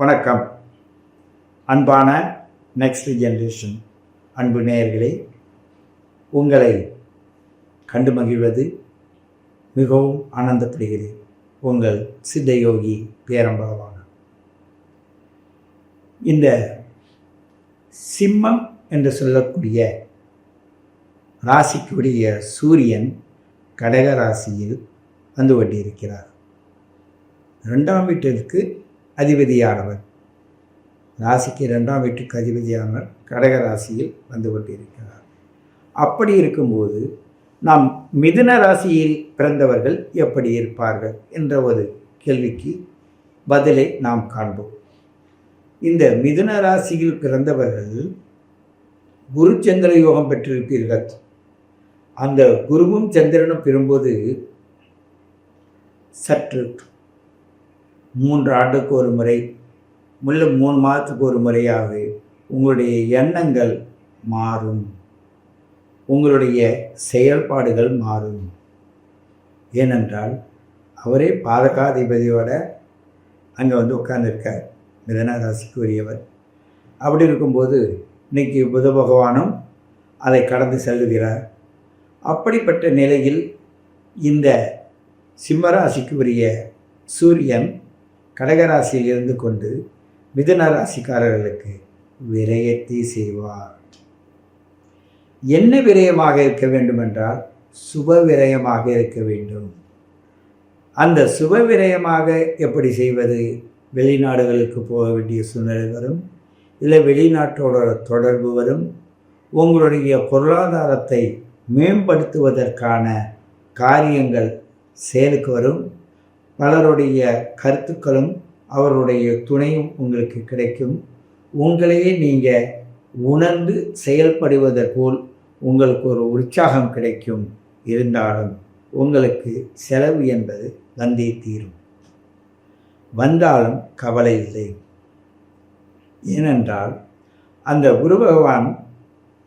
வணக்கம். அன்பான next generation அன்பு நேயர்களே உங்களை கண்டு மகிழ்வது மிகவும் ஆனந்தப்படுகிறேன் உங்கள் சித்தயோகி பேரம்பலவான இந்த சிம்மம் என்று சொல்லக்கூடிய ராசிக்குரிய சூரியன் கடக ராசியில் வந்து கொண்டிருக்கிறார். ரெண்டாம் வீட்டிற்கு அதிபதியானவர். ராசிக்கு ரெண்டாம் வீட்டுக்கு அதிபதியானவர் கடக ராசியில் வந்து கொண்டிருக்கிறார். அப்படி இருக்கும்போது நாம் மிதுன ராசியில் பிறந்தவர்கள் எப்படி இருப்பார்கள் என்ற ஒரு கேள்விக்கு பதிலை நாம் காண்போம். இந்த மிதுன ராசியில் பிறந்தவர்கள் குரு சந்திர யோகம் பெற்றிருப்பீர்கள். அந்த குருவும் சந்திரனும் பெறும்போது சற்று மூன்று ஆண்டுக்கு ஒரு முறை முள்ள மூணு மாதத்துக்கு ஒரு முறையாக உங்களுடைய எண்ணங்கள் மாறும். உங்களுடைய செயல்பாடுகள் மாறும். ஏனென்றால் அவரே பாதகாதிபதியோட அங்கே வந்து உட்கார்ந்துருக்கார் மிதன உரியவர். அப்படி இருக்கும்போது இன்னைக்கு புத பகவானும் அதை கடந்து செல்லுகிறார். அப்படிப்பட்ட நிலையில் இந்த சிம்மராசிக்கு உரிய சூரியன் கடகராசியில் இருந்து கொண்டு மிதுன ராசிக்காரர்களுக்கு விரயத்தை செய்வார். என்ன விரயமாக இருக்க வேண்டுமென்றால் சுப விரயமாக இருக்க வேண்டும். அந்த சுப விரயமாக எப்படி செய்வது? வெளிநாடுகளுக்கு போக வேண்டிய சூழ்நிலை வரும். இல்லை வெளிநாட்டோட தொடர்பு வரும். உங்களுடைய பொருளாதாரத்தை மேம்படுத்துவதற்கான காரியங்கள் செயலுக்கு வரும். பலருடைய கருத்துக்களும் அவருடைய துணையும் உங்களுக்கு கிடைக்கும். உங்களையே நீங்கள் உணர்ந்து செயல்படுவதற்குள் உங்களுக்கு ஒரு உற்சாகம் கிடைக்கும். இருந்தாலும் உங்களுக்கு செலவு என்பது வந்தே தீரும். வந்தாலும் கவலை இல்லை. ஏனென்றால் அந்த குரு பகவான்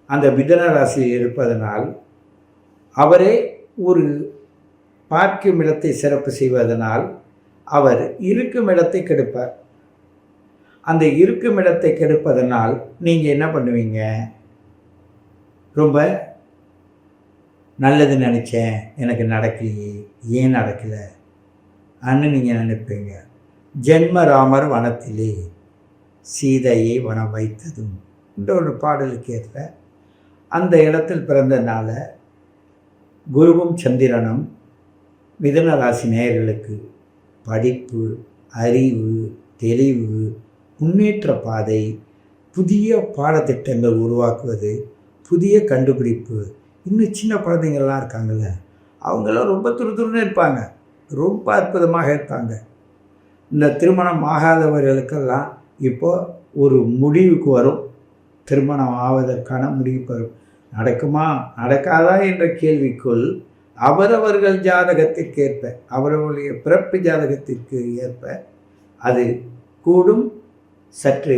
அந்த மிதன ராசியில் இருப்பதனால் அவரே ஒரு பார்க்கும் இடத்தை சிறப்பு செய்வதனால் அவர் இருக்கும் இடத்தை கெடுப்பார். அந்த இருக்கும் இடத்தை கெடுப்பதனால் நீங்கள் என்ன பண்ணுவீங்க? ரொம்ப நல்லது நினச்சேன் எனக்கு நடக்கலையே ஏன் நடக்கலை? அன்னு நீங்கள் நினைப்பீங்க. ஜென்மராமர் வனத்திலே சீதையை வனம் வைத்ததும் என்ற ஒரு பாடலுக்கு ஏற்ப அந்த இடத்தில் பிறந்தனால குருவும் சந்திரனும் மிதன ராசி நேயர்களுக்கு படிப்பு அறிவு தெளிவு முன்னேற்ற பாதை புதிய பாடத்திட்டங்கள் உருவாக்குவது புதிய கண்டுபிடிப்பு. இன்னும் சின்ன குழந்தைங்கள்லாம் இருக்காங்கல்ல அவங்களாம் ரொம்ப துருதுருன்னு இருப்பாங்க. ரொம்ப அற்புதமாக இருப்பாங்க. இந்த திருமணம் ஆகாதவர்களுக்கெல்லாம் இப்போ ஒரு முடிவுக்கு வரும். திருமணம் ஆவதற்கான முடிவுக்கு வரும். நடக்குமா? நடக்காதா? என்ற கேள்விக்குள் அவரவர்கள் ஜாதகத்திற்கு ஏற்ப அவரவருடைய பிறப்பு ஜாதகத்திற்கு ஏற்ப அது கூடும் சற்று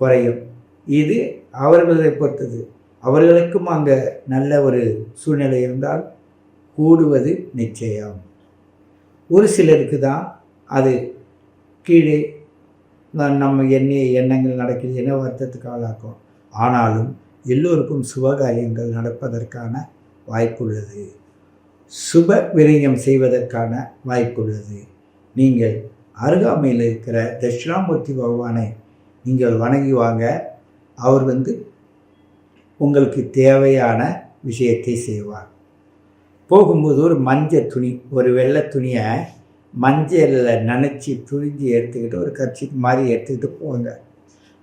குறையும். இது அவர்களை பொறுத்தது. அவர்களுக்கும் அங்கே நல்ல ஒரு சூழ்நிலை இருந்தால் கூடுவது நிச்சயம். ஒரு சிலருக்கு தான் அது கீழே நம்ம எண்ணிய எண்ணங்கள் நடக்கிறது என வருத்தத்துக்கு ஆளாக்கும். ஆனாலும் எல்லோருக்கும் சுபகாரியங்கள் நடப்பதற்கான வாய்ப்புள்ளது. சுப விரயம் செய்வதற்கான வாய்ப்புள்ளது. நீங்கள் அருகாமையில் இருக்கிற தட்சிணாமூர்த்தி பகவானை நீங்கள் வணங்கி வாங்க. அவர் வந்து உங்களுக்கு தேவையான விஷயத்தை செய்வார். போகும்போது ஒரு மஞ்சள் துணி ஒரு வெள்ளை துணியை மஞ்சளில் நினச்சி துணிஞ்சு எடுத்துக்கிட்டு ஒரு கட்சி மாதிரி எடுத்துக்கிட்டு போங்க.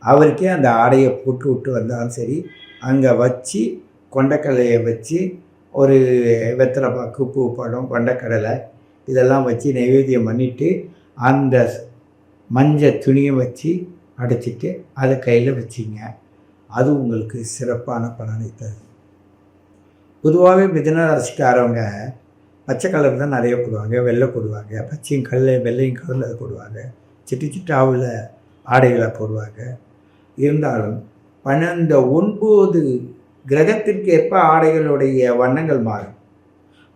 அவருக்கே அந்த ஆடையை போட்டு விட்டு வந்தாலும் சரி அங்கே வச்சு கொண்டக்கல்லையை வச்சு ஒரு வெத்தலை பாக்கு பூ பழம் கொண்டக்கடலை இதெல்லாம் வச்சு நைவேத்தியம் பண்ணிவிட்டு அந்த மஞ்சள் துணியை வச்சு அடைச்சிட்டு அதை கையில் வச்சிங்க. அது உங்களுக்கு சிறப்பான பலனை தரும். பொதுவாகவே மிதன ராசிக்காரவங்க பச்சை கலர் தான் நிறைய போடுவாங்க வெள்ளை போடுவாங்க பச்சையும் கல் வெள்ளையும் கலரில் போடுவாங்க. சிட்டு சிட்டாவில் ஆடைகளை போடுவாங்க. இருந்தாலும் பன்னெண்டு ஒன்பது கிரகத்திற்கு ஏற்ப ஆடைகளுடைய வண்ணங்கள் மாறும்.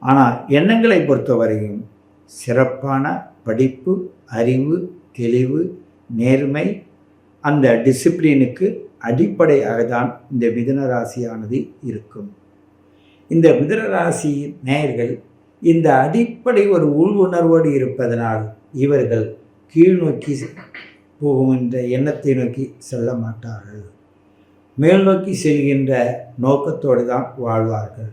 ஆனால் எண்ணங்களை பொறுத்தவரையும் சிறப்பான படிப்பு அறிவு தெளிவு நேர்மை அந்த டிசிப்ளினுக்கு அடிப்படையாக தான் இந்த மிதன ராசியானது இருக்கும். இந்த மிதன ராசி நேயர்கள் இந்த அடிப்படை ஒரு உள் உணர்வோடு இருப்பதனால் இவர்கள் கீழ்நோக்கி போகும் இந்த எண்ணத்தை நோக்கி செல்ல மாட்டார்கள். மேல் நோக்கி செல்கின்ற நோக்கத்தோடு தான் வாழ்வார்கள்.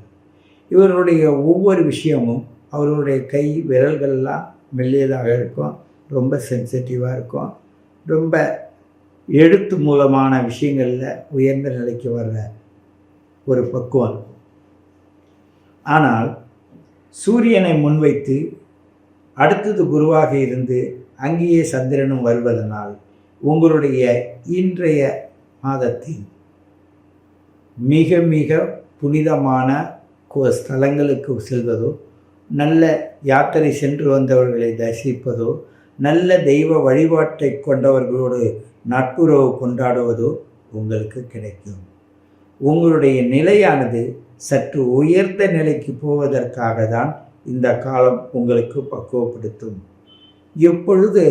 இவருடைய ஒவ்வொரு விஷயமும் அவர்களுடைய கை விரல்கள்லாம் மெல்லியதாக இருக்கும் ரொம்ப சென்சிட்டிவாக இருக்கும். ரொம்ப எழுத்து மூலமான விஷயங்களில் உயர்ந்த நிலைக்கு வர்ற ஒரு பக்குவம். ஆனால் சூரியனை முன்வைத்து அடுத்தது குருவாக இருந்து அங்கேயே சந்திரனும் வருவதனால் உங்களுடைய இன்றைய மாதத்தின் மிக மிக புனிதமான கோ- ஸ்தலங்களுக்கு செல்வதோ நல்ல யாத்திரை சென்று வந்தவர்களை தரிசிப்பதோ நல்ல தெய்வ வழிபாட்டை கொண்டவர்களோடு நட்புறவு கொண்டாடுவதோ உங்களுக்கு கிடைக்கும். உங்களுடைய நிலையானது சற்று உயர்ந்த நிலைக்கு போவதற்காக தான் இந்த காலம் உங்களுக்கு பக்குவப்படுத்தும். எப்பொழுது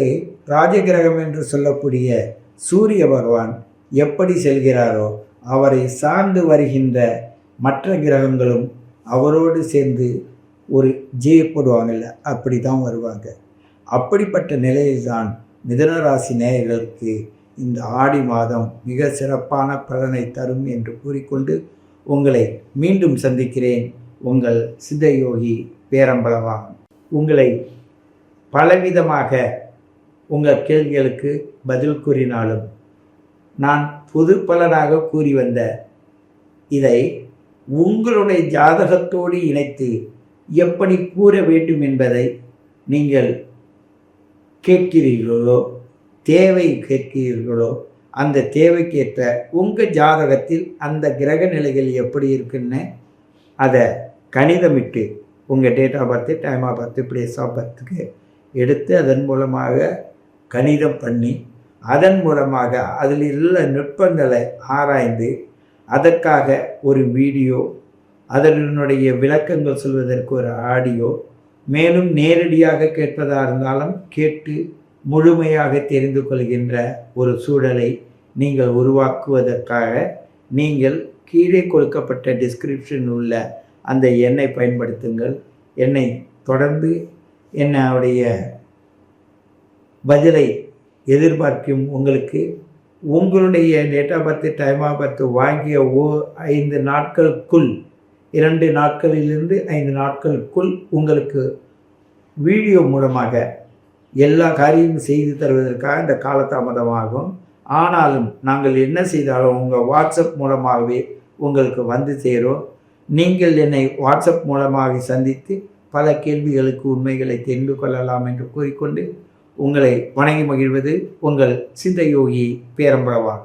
ராஜகிரகம் என்று சொல்லக்கூடிய சூரிய பகவான் எப்படி செல்கிறாரோ அவரை சார்ந்து வருகின்ற மற்ற கிரகங்களும் அவரோடு சேர்ந்து ஒரு ஜெயப்படுவாங்கல்ல அப்படி தான் வருவாங்க. அப்படிப்பட்ட நிலையில்தான் மிதனராசி நேயர்களுக்கு இந்த ஆடி மாதம் மிக சிறப்பான பலனை தரும் என்று கூறிக்கொண்டு உங்களை மீண்டும் சந்திக்கிறேன். உங்கள் சித்தயோகி பேரம்பலவாகும் உங்களை பலவிதமாக உங்கள் கேள்விகளுக்கு பதில் கூறினாலும் நான் பொது பலனாக கூறி வந்த இதை உங்களுடைய ஜாதகத்தோடு இணைத்து எப்படி கூற வேண்டும் என்பதை நீங்கள் கேட்கிறீர்களோ தேவை கேட்கிறீர்களோ அந்த தேவைக்கேற்ற உங்கள் ஜாதகத்தில் அந்த கிரக நிலைகள் எப்படி இருக்குன்னு அதை கணிதமிட்டு உங்கள் date of birth time of birth place of பர்த்துக்கு எடுத்து அதன் மூலமாக கணிதம் பண்ணி அதன் மூலமாக அதில் உள்ள நுட்பங்களை ஆராய்ந்து அதற்காக ஒரு வீடியோ அதனுடைய விளக்கங்கள் சொல்வதற்கு ஒரு ஆடியோ மேலும் நேரடியாக கேட்பதாக இருந்தாலும் கேட்டு முழுமையாக தெரிந்து கொள்கின்ற ஒரு சூழலை நீங்கள் உருவாக்குவதற்காக நீங்கள் கீழே கொடுக்கப்பட்ட டிஸ்கிரிப்ஷன் உள்ள அந்த எண்ணை பயன்படுத்துங்கள். என்னை தொடர்ந்து என்னுடைய பதிலை எதிர்பார்க்கும் உங்களுக்கு. உங்களுடைய date of birth time of birth வாங்கிய ஓ ஐந்து நாட்களுக்குள் இரண்டு நாட்களிலிருந்து ஐந்து நாட்களுக்குள் உங்களுக்கு வீடியோ மூலமாக எல்லா காரியமும் செய்து தருவதற்காக இந்த காலதாமதமாகும். ஆனாலும் நாங்கள் என்ன செய்தாலும் உங்கள் வாட்ஸ்அப் மூலமாகவே உங்களுக்கு வந்து சேரும். நீங்கள் என்னை வாட்ஸ்அப் மூலமாக சந்தித்து பல கேள்விகளுக்கு உண்மைகளை தெரிந்து கொள்ளலாம் என்று கூறிக்கொண்டு உங்களை வணங்கி மகிழ்வது உங்கள் சிந்தயோகி பேரம்பளவான்